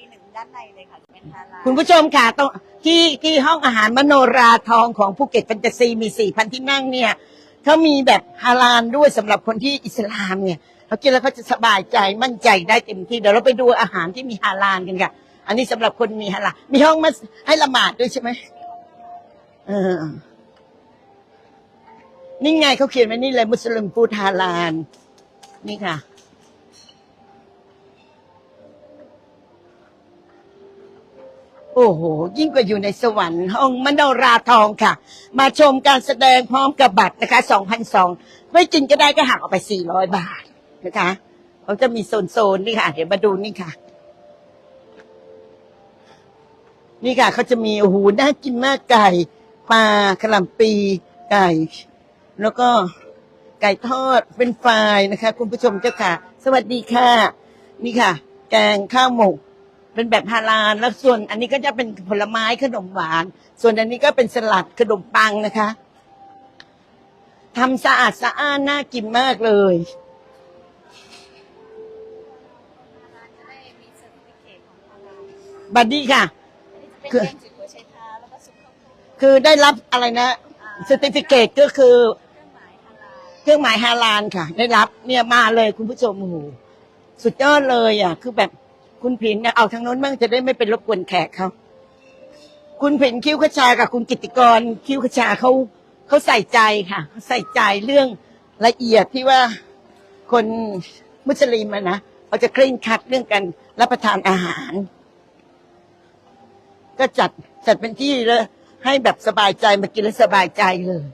ีหนึ่งด้านในเลยค่ะจะเป็นฮาลาลคุณผู้ชมค่ะตรงที่ที่ห้องอาหารมโนราทองของภูเก็ตแฟนตาซีมีสี่พันที่นั่งเนี่ยเขามีแบบฮาลาลด้วยสำหรับคนที่อิสลามเนี่ยเขากินแล้วเขาจะสบายใจมั่นใจได้เต็มที่เดี๋ยวเราไปดูอาหารที่มีฮาลาลกันค่ะ อันนี้สำหรับคนมีฮาลาลมีห้องมาให้ละหมาดด้วยใช่ไหมเออนี่ไงเขาเขียนไว้นี่เลยมุสลิมฟูดฮาลาลนี่ค่ะ โอ้โห ยิ่งกว่าอยู่ในสวรรค์ห้องมโนราทองค่ะ มาชมการแสดงพร้อมกับบัตรนะคะ2,002ไม่กินก็ได้ก็หักออกไป 400 บาทนะคะเขาจะมีโซนๆนี่ค่ะ เดี๋ยวมาดูนี่ค่ะ นี่ค่ะเขาจะมีโอ้โหน่ากินมากไก่ปลากระลำปีไก่ แล้วก็ไก่ทอดเป็นไฟรายนะคะ คุณผู้ชมเจ้าค่ะ สวัสดีค่ะ นี่ค่ะ แกงข้าวหมก เป็นแบบฮาลาลแล้วส่วนอันนี้ก็จะเป็นผลไม้ขนมหวาน ส่วนอันนี้ก็เป็นสลัดขนมปังนะคะทำสะอาดสะอ้านน่ากินมากเลยจะได้มีเซอร์ติฟิเคตของฮาลาลบัดดี้ค่ะอันนี้จะเป็นแกงจืดหัวไชเท้าแล้วก็ซุปข้าวโพดคือได้รับอะไรนะสติฟิเคตก็คือ เครื่องหมายฮาลาลเครื่องหมายฮาลาลค่ะ ได้รับเนี่ยมาเลยคุณผู้ชมโอ้โหสุดยอดเลยอะ คือแบบ คุณผินเนี่ยเอาทางโน้นบ้างจะได้ไม่เป็นรบกวนแขกเขาคุณผินคิ้วขชากับคุณกิติกร คิ้วขชาเขาเขาใส่ใจค่ะเขาใส่ใจเรื่องละเอียดที่ว่าคนมุสลิมอะนะเขาจะเคร่งครัดเรื่องการรับประทานอาหาร ก็จัดจัดเป็นที่เลยให้แบบสบายใจมากินแล้วสบายใจเลย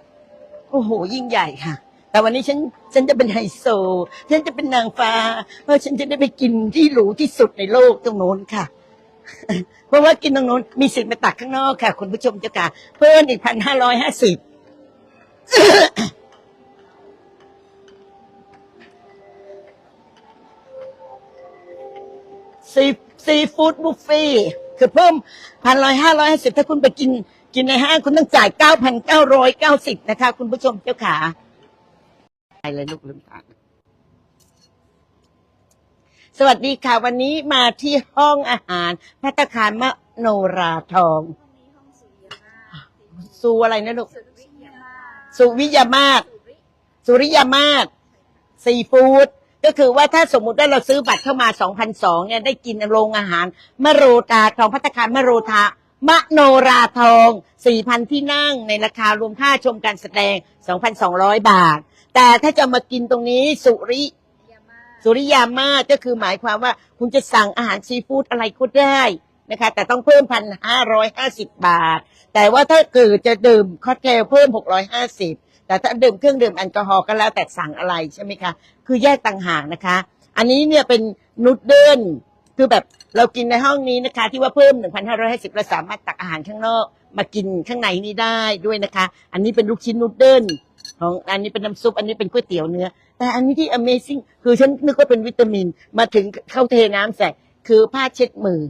โอ้โห ยิ่งใหญ่ค่ะ แต่วันนี้ฉันฉันจะเป็นไฮโซ ฉันจะเป็นนางฟ้า เพราะฉันจะได้ไปกินที่หรูที่สุดในโลกตรงโน้นค่ะ เพราะว่ากินตรงโน้นมีสิทธิ์มาตักข้างนอกค่ะคุณผู้ชมเจ้าค่ะ เพิ่มอีกพันห้าร้อยห้าสิบซีซีฟู้ดบุฟเฟ่คือเพิ่มพันร้อยห้าร้อยห้าสิบถ้าคุณไปกินกินในห้างคุณต้องจ่ายเก้าพันเก้าร้อยเก้าสิบนะคะ คุณผู้ชมเจ้าขา ไปเลยลูกลืมตาสวัสดีค่ะ วันนี้มาที่ห้องอาหารพัตตาคารมโนราทองห้องนี้ห้องสุริยมาศสูอะไรนะลูกสุริยมาศสุวิยามาศสุริสุริยามาศซีฟู้ดก็คือว่าถ้าสมมุติว่าเราซื้อบัตรเข้ามา2,002เนี่ยได้กินโรงอาหารมโรตาทองพัตตาคารมโรทา มโนราทอง 4,000 ที่นั่งในราคารวมค่าชมการแสดง 2,200 บาท แต่ถ้าจะมากินตรงนี้สุริยมาศสุริยามาศก็คือหมายความว่าคุณจะสั่งอาหารซีฟู้ดอะไรก็ได้นะคะ แต่ต้องเพิ่มพันห้าร้อยห้าสิบบาท แต่ว่าถ้าเกิดจะดื่มค็อกเทลเพิ่มหกร้อยห้าสิบแต่ถ้าดื่มเครื่องดื่มแอลกอฮอล์ก็แล้วแต่สั่งอะไรใช่ไหมคะ คือแยกต่างหากนะคะ อันนี้เนี่ยเป็นนูดเดิล คือแบบเรากินในห้องนี้นะคะ ที่ว่าเพิ่มหนึ่งพันห้าร้อยห้าสิบเราสามารถตักอาหารข้างนอกมากินข้างในนี้ได้ด้วยนะคะ อันนี้เป็นลูกชิ้นนูดเดิลของอันนี้เป็นน้ำซุป อันนี้เป็นก๋วยเตี๋ยวเนื้อ แต่อันนี้ที่ Amazing คือฉันนึกว่าเป็นวิตามินมาถึงเข้าเทน้ำใส่ คือผ้าเช็ดมือ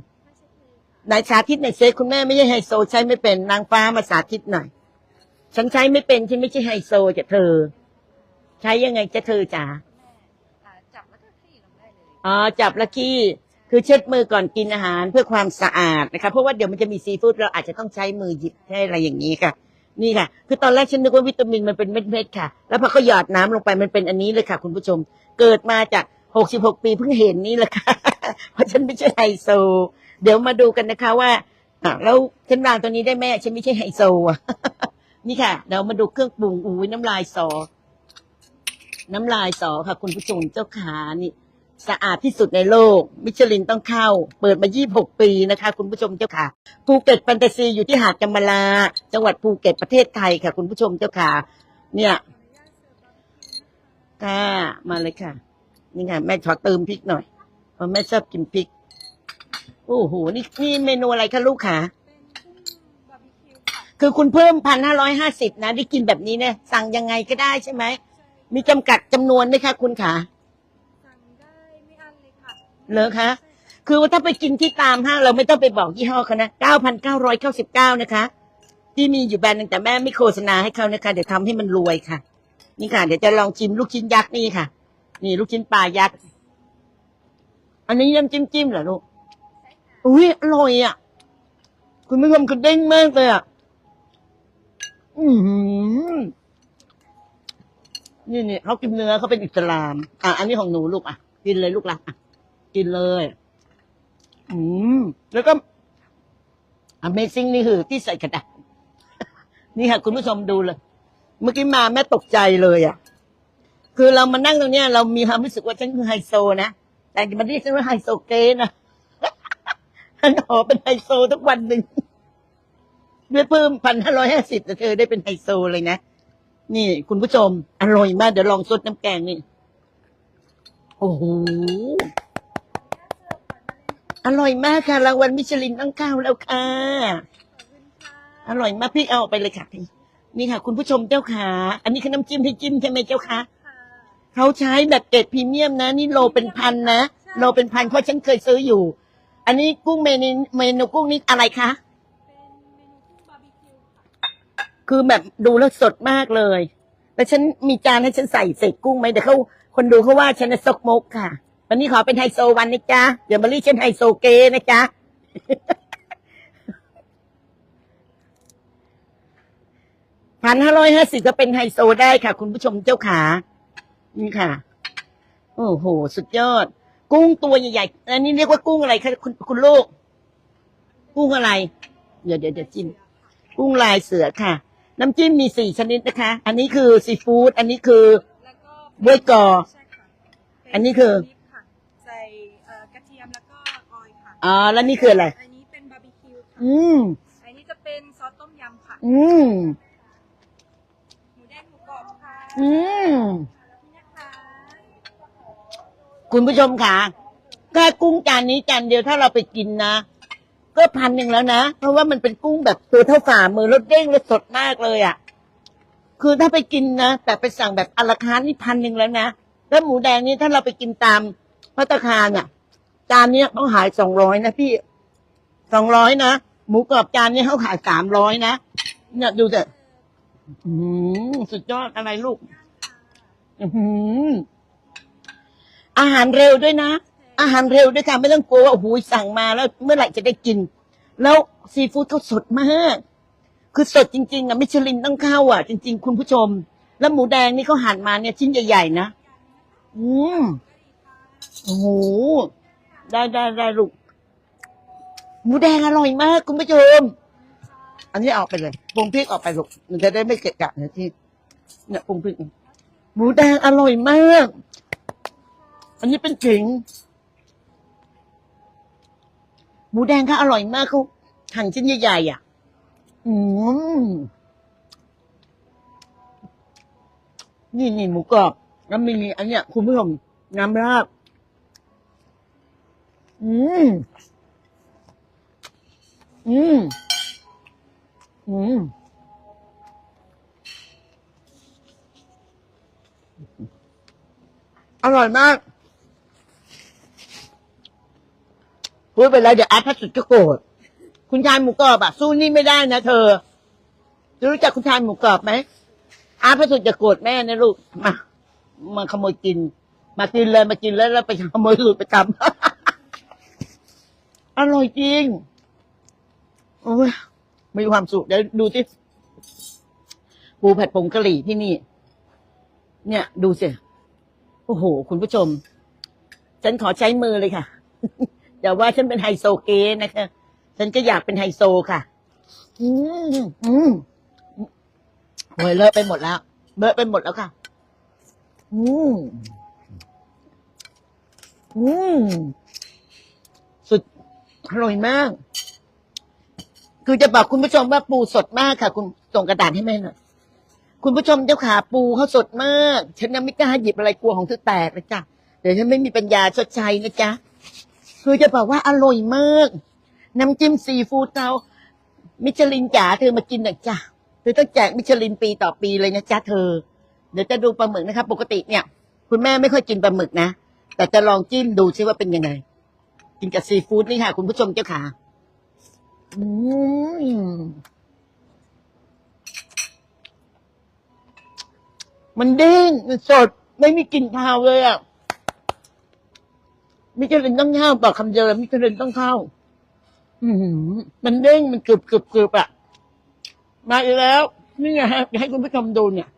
ไหนสาธิตหน่อยเซคุณแม่ไม่ใช่ไฮโซใช้ไม่เป็นนางฟ้ามาสาธิตหน่อยฉันใช้ไม่เป็นฉันไม่ใช่ไฮโซจะเธอ ใช้ยังไงจะเธอจ๋าอ่าจับแล้วก็คลี่ลงได้เลยอ๋อจับและขี้ คือเช็ดมือก่อนกินอาหารเพื่อความสะอาดนะคะเพราะว่าเดี๋ยวมันจะมีซีฟู้ดเราอาจจะต้องใช้มือหยิบให้อะไรอย่างนี้ค่ะ นี่ค่ะ คือตอนแรกฉันนึกว่าวิตามินมันเป็นเม็ดๆค่ะ แล้วพอเขาหยอดน้ำลงไปมันเป็นอันนี้เลยค่ะ คุณผู้ชมเกิดมาจากหกสิบหกปีเพิ่งเห็นนี่แหละค่ะเพราะฉันไม่ใช่ไฮโซ เดี๋ยวมาดูกันนะคะว่าอะแล้วฉันวางตัวนี้ได้ไหมฉันไม่ใช่ไฮโซอะนี่ค่ะเดี๋ยวมาดูเครื่องปรุงอุ้ยน้ำลายสอ น้ำลายสอค่ะ คุณผู้ชมเจ้าขานี่ สะอาดที่สุดในโลก มิชลินต้องเข้า เปิดมา 26 ปีนะคะ คุณผู้ชมเจ้าค่ะ ภูเก็ตแฟนตาซีอยู่ที่หาดกำมะลา จังหวัดภูเก็ตประเทศไทยค่ะ คุณผู้ชมเจ้าค่ะ เนี่ยค่ะมาเลยค่ะ นี่ค่ะ แม่ขอเติมพริกหน่อย เพราะแม่ชอบกินพริก โอ้โห นี่นี่เมนูอะไรคะลูกค่ะบาร์บีคิวค่ะคือคุณเพิ่มพันห้าร้อยห้าสิบนะ ได้กินแบบนี้เนี่ย สั่งยังไงก็ได้ใช่ไหม มีจำกัดจำนวนไหมคะคุณขาสั่งได้ไม่อั้น เลยค่ะเหรอคะ คือว่าถ้าไปกินที่ตามห้างเราไม่ต้องไปบอกยี่ห้อเขานะเก้าพันเก้าร้อยเก้าสิบเก้านะคะ ที่มีอยู่แบรนด์หนึงแต่แม่ไม่โฆษณาให้เขานะคะ เดี๋ยวทำให้มันรวยค่ะ นี่ค่ะ เดี๋ยวจะลองชิมลูกชิ้นยักษ์นี่ค่ะ นี่ลูกชิ้นปลายักษ์ อันนี้น้ำจิ้มจิ้มเหรอลูก อุ้ยอร่อยอะ คุณผู้ชมคือเด้งมากเลยอะ อือหือ นี่นี่เขากินเนื้อเขาเป็นอิสลาม อะ อันนี้ของหนูลูกอะ กินเลยลูกละอะ กินเลย อืม แล้วก็ Amazing นี่คือที่ใส่กระดาษ นี่ค่ะ คุณผู้ชมดูเลย เมื่อกี้มาแม่ตกใจเลยอะ คือเรามานั่งตรงเนี้ย เรามีความรู้สึกว่าฉันคือไฮโซนะ แต่มันเรียกฉันว่าไฮโซเกนะฉันขอเป็นไฮโซทุกวันหนึ่งด้วยเพิ่มพันห้าร้อยห้าสิบแต่เธอได้เป็นไฮโซเลยนะ นี่ คุณผู้ชม อร่อยมาก เดี๋ยวลองซดน้ำแกงนี่ โอ้โห อร่อยมากค่ะรางวัลมิชลินตั้งเก้าแล้วค่ะ อร่อยมากพี่เอาไปเลยค่ะพี่นี่ค่ะ คุณผู้ชมเจ้าขาอันนี้คือน้ำจิ้มที่จิ้มใช่ไหมเจ้าคะเขาใช้แบบเกรดพรีเมียมนะ นี่โลเป็นพันนะโลเป็นพันเพราะฉันเคยซื้ออยู่ อันนี้กุ้งเมนูเมนูกุ้งนี่อะไรคะคือแบบดูแล้วสดมากเลย แล้วฉันมีจานให้ฉันใส่เศษกุ้งไหมเดี๋ยวเขาคนดูเขาว่าฉันน่ะซกมกค่ะ วันนี้ขอเป็นไฮโซวันนะจ๊ะเดี๋ยวมารีฉันไฮโซเกนะจ๊ะพันห้าร้อยห้าสิบก็เป็นไฮโซได้ค่ะ คุณผู้ชมเจ้าขา นี่ค่ะ โอ้โห สุดยอด กุ้งตัวใหญ่ๆอันนี้เรียกว่ากุ้งอะไรคะคุณคุณลูก กุ้งอะไร เดี๋ยวเดี๋ยวเดี๋ยวจิ้มกุ้งลายเสือค่ะ น้ำจิ้มมีสี่ชนิดนะคะ อันนี้คือซีฟู้ดอันนี้คือ แล้วก็บ๊วยกอใช่ค่ะเป็อันนี้คือ ลิปค่ะใส่เอ่อกระเทียมแล้วก็ ออยล์ค่ะอ่าแล้วนี่คืออะไร อันนี้เป็นบาร์บีคิวค่ะอืม อันนี้จะเป็นซอสต้มยำค่ะ อืม หมูแดงหมูกรอบค่ะอืม นี่นะคะคุณผู้ชมค่ะแค่กุ้งจานนี้จานเดียวถ้าเราไปกินนะ ก็พันหนึ่งแล้วนะ เพราะว่ามันเป็นกุ้งแบบตัวเท่าฝ่ามือรสเด้งและสดมากเลยอะ่ะ คือถ้าไปกินนะแต่ไปสั่งแบบอลาคาร์ทนี่พันหนึ่งแล้วนะ แล้วหมูแดงนี่ถ้าเราไปกินตามพัตตาคารเนี่ย จานเนี้ยเขาขายสองร้อยนะพี่สองร้อยนะหมูกรอบจานนี้เขาขายสามร้อยนะเนี่ยดูสิอื้อหือสุดยอดอะไรลูกอื้อหืออาหารเร็วด้วยนะ อาหารเร็วด้วยค่ะไม่ต้องกลัวว่าโอ้โหสั่งมาแล้ว เมื่อไหร่จะได้กิน แล้วซีฟู้ดเขาสดมาก คือสดจริง ๆอะมิชลินต้องเข้าอะ จริง ๆ คุณผู้ชม แล้วหมูแดงนี่เขาหั่นมาเนี่ยชิ้นใหญ่ๆนะ อืมโอ้โห ได้ได้ได้ลูกหมูแดงอร่อยมากคุณผู้ชม อันนี้เอาไปเลยปรุงพริกออกไปลูกมันจะได้ไม่เกะกะนะที่เนี่ยปรุงพริกหมูแดงอร่อยมาก อันนี้เป็นขิง หมูแดงเขาอร่อยมากเขาหั่นชิ้นใหญ่ๆอะ อืมนี่นี่หมูกรอบแล้วมีอันเนี้ยคุณผู้ชมน้ำราด อืม อืม อืม อร่อยมาก พูดไปแล้วเดี๋ยวอาร์ตพัสดุจะโกรธ คุณชายหมูกรอบอะสู้นี่ไม่ได้นะเธอ รู้จักคุณชายหมูกรอบไหมอาร์ตพัสดุจะโกรธแม่นะลูก มา มาขโมยกิน มากินเลยมากินแล้วแล้วไปขโมยสูตรไปทำ อร่อยจริง โอ้ยมีความสุขเดี๋ยวดูที่ปูผัดผงกะหรี่ที่นี่ เนี่ย ดูสิ โอ้โห คุณผู้ชม ฉันขอใช้มือเลยค่ะอย่าว่าฉันเป็นไฮโซเกนะคะ ฉันก็อยากเป็นไฮโซค่ะ อืมอืมโอ้ยเลอะไปหมดแล้วเลอะไปหมดแล้วค่ะ อืมอืมสุด อร่อยมาก คือจะบอกคุณผู้ชมว่าปูสดมากค่ะ คุณส่งกระดาษให้แม่หน่อยคุณผู้ชมเจ้าขาปูเขาสดมาก ฉันยังไม่กล้าหยิบอะไรกลัวของเธอแตกนะจ๊ะเดี๋ยวฉันไม่มีปัญญาชดใช้นะจ๊ะคือจะบอกว่าอร่อยมาก น้ำจิ้มซีฟู้ดเรามิชลินจ๋าเธอมากินหน่อยจ้ะเธอต้องแจกมิชลินปีต่อปีเลยนะจ๊ะเธอ เดี๋ยวจะดูปลาหมึกนะครับปกติเนี่ย คุณแม่ไม่ค่อยกินปลาหมึกนะแต่จะลองจิ้มดูซิว่าเป็นยังไง กินกับซีฟู้ดนี่ค่ะ คุณผู้ชมเจ้าขาอืมมันเด้งมันสด ไม่มีกลิ่นคาวเลยอะมิชลินต้องเข้าบอคำเดียวเลยมิชลินต้องเข้า อืมันเด้งมันกรึบกรึบกรึบอะ มาอีกแล้ว นี่ไงฮะให้คุณผู้ชมดูเนี่ย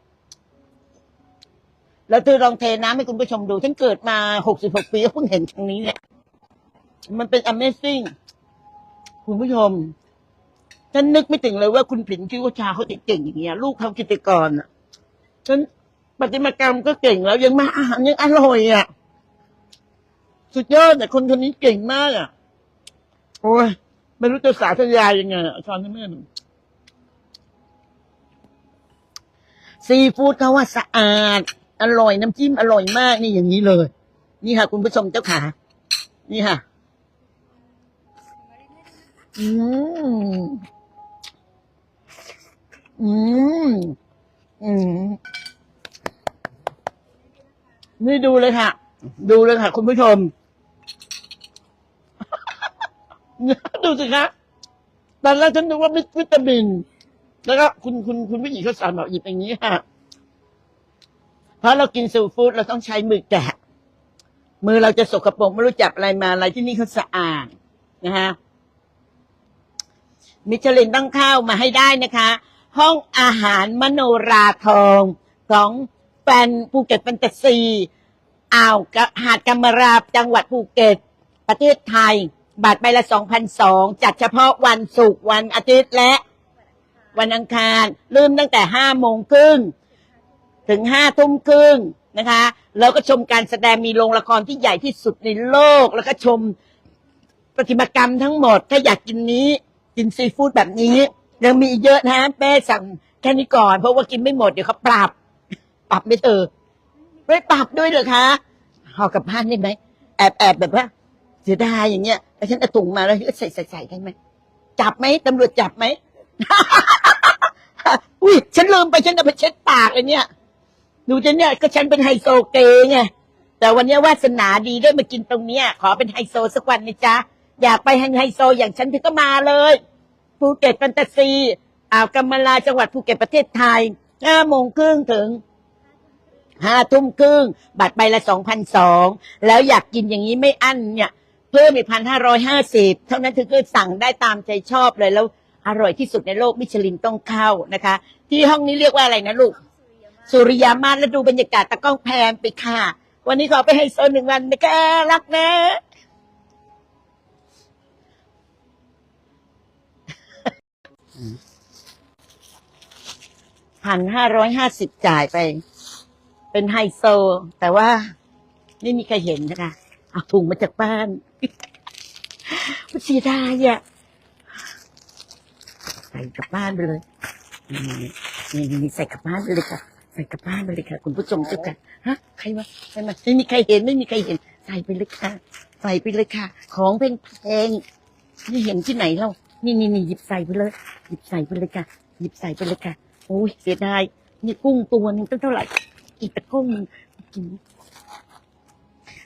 แล้วเธอลองเทน้ำให้คุณผู้ชมดูฉันเกิดมาหกสิบหกปีก็เพิ่งเห็นครั้งนี้เนี่ย มันเป็น Amazing คุณผู้ชม ฉันนึกไม่ถึงเลยว่าคุณผินคิวชาเขาเก่งอย่างเงี้ย ลูกเขากิจกรอะ ฉันปฏิมากรรมก็เก่งแล้ว ยังมาอาหารยังอร่อยอะ สุดยอดแต่คนคนนี้เก่งมากอะ โอ้ยไม่รู้จะสาธยายยังไงอาจารย์แม่ซีฟู้ดเขาว่าสะอาด อร่อยน้ำจิ้มอร่อยมากนี่อย่างนี้เลย นี่ค่ะ คุณผู้ชมเจ้าขา นี่ค่ะ อืมอืมอืมนี่ดูเลยค่ะ ดูเลยค่ะ คุณผู้ชม ดูสิคะตอนแรกฉันนึกว่าวิตามิน แล้วก็คุณคุณคุณผู้หญิงเขาสอนบอกหยิบอย่างนี้ค่ะ เพราะเรากินซีฟู้ดเราต้องใช้มือแกะ มือเราจะสกปรกไม่รู้จับอะไรมาอะไรที่นี่เขาสะอาดนะฮะ มิชลินต้องเข้ามาให้ได้นะคะ ห้องอาหารมโนราทองของแฟนภูเก็ตแฟนตาซีอ่าวกหาดกำมะราจังหวัดภูเก็ต ประเทศไทยบัตรใบละ 2,002จัดเฉพาะวันศุกร์วันอาทิตย์และวันอังคารเริ่มตั้งแต่5โมงครึ่งถึง5ทุ่มครึ่งนะคะ แล้วก็ชมการแสดงมีโรงละครที่ใหญ่ที่สุดในโลก แล้วก็ชมประติมากรรมทั้งหมด ถ้าอยากกินนี้ กินซีฟู้ดแบบนี้ ยังมีเยอะนะแม่สั่งแค่นี้ก่อน เพราะว่ากินไม่หมดเดี๋ยวเขาปรับ ปรับไม่เธอไม่ปรับด้วยเหรอคะห่อกลับบ้านได้ไหมแอบแอบแบบว่าเสียดายอย่างเงี้ยแล้วฉันเอาถุงมาแล้วใส่ใส่ใส่ได้ไหมจับไหมตำรวจจับไหมอุ้ยฉันลืมไปฉันจะไปเช็ดปากเลยเนี่ยดูจะเนี่ยก็ฉันเป็นไฮโซเกย์ไงแต่วันนี้วาสนาดีได้มากินตรงเนี้ย ขอเป็นไฮโซสักวันนะจ๊ะ อยากไปไฮโซอย่างฉันพี่ก็มาเลยภูเก็ตแฟนตาซีอ่าวกำมะลาจังหวัดภูเก็ตประเทศไทยห้าโมงครึ่งถึงห้าทุ่มครึ่งบัตรใบละสองพันสองแล้วอยากกินอย่างนี้ไม่อั้นเนี่ย เพิ่มอีกพันห้าร้อยห้าสิบเท่านั้นถึงก็สั่งได้ตามใจชอบเลยแล้วอร่อยที่สุดในโลกมิชลินต้องเข้านะคะ ที่ห้องนี้เรียกว่าอะไรนะลูก สุริยามาศแล้วดูบรรยากาศตะก้องแพนไปค่ะ วันนี้ขอไปให้โซนหนึ่งวันนะคะรักนะ พันห้าร้อยห้าสิบจ่ายไป เป็นไฮโซ แต่ว่าไม่มีใครเห็นนะคะเอาถุงมาจากบ้านมันเสียดายอะใส่กลับบ้านไปเลยนี่นี่ใส่กลับบ้านไปเลยค่ะใส่กลับบ้านไปเลยค่ะ คุณผู้ชมเจ้ากันฮะใครวะใครมาไม่มีใครเห็นไม่มีใครเห็น ใส่ไปเลยค่ะ ใส่ไปเลยค่ะ ของแพงๆไม่เห็นที่ไหนเล่า นี่นี่นี่หยิบใส่ไปเลย หยิบใส่ไปเลยค่ะ หยิบใส่ไปเลยค่ะ โอ้ยเสียดายนี่กุ้งตัวหนึงตั้งเท่าไหร่ อีกตะกุ้งหนึงกิน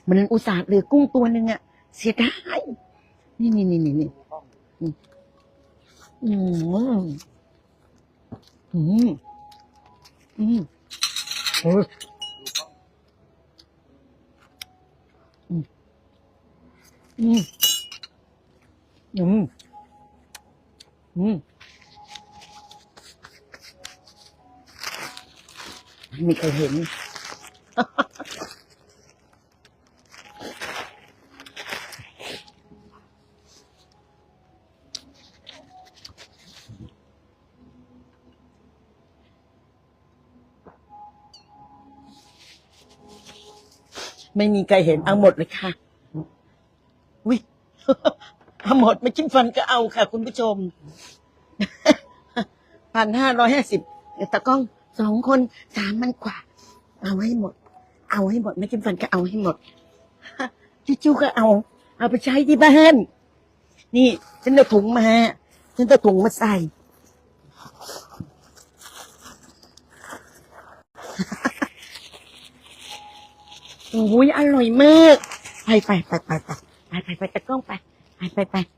มันอุตส่าห์เหลือกุ้งตัวหนึ่งอะเสียดายนี่นี่นี่นี่นี่นี่อืมอืมอืมโอ้ยอืมอืม อืมไม่มีใครเห็น ไม่มีใครเห็นเอาหมดเลยค่ะวิเอาหมดไม่จิ้มฟันก็เอาค่ะ คุณผู้ชมพันห้าร้อยห้าสิบตะกล้องสองคนสามมันกว่า เอาให้หมด เอาให้หมด ไม่จิ้มฟันก็เอาให้หมดจู้ๆก็เอา เอาไปใช้ที่บ้าน นี่ฉันเอาถุงมาฉันเอาถุงมาใส่โอ้ยอร่อยมาก ไปไปไปไปไปไปไปไปตะกล้องไป 哎，拜拜。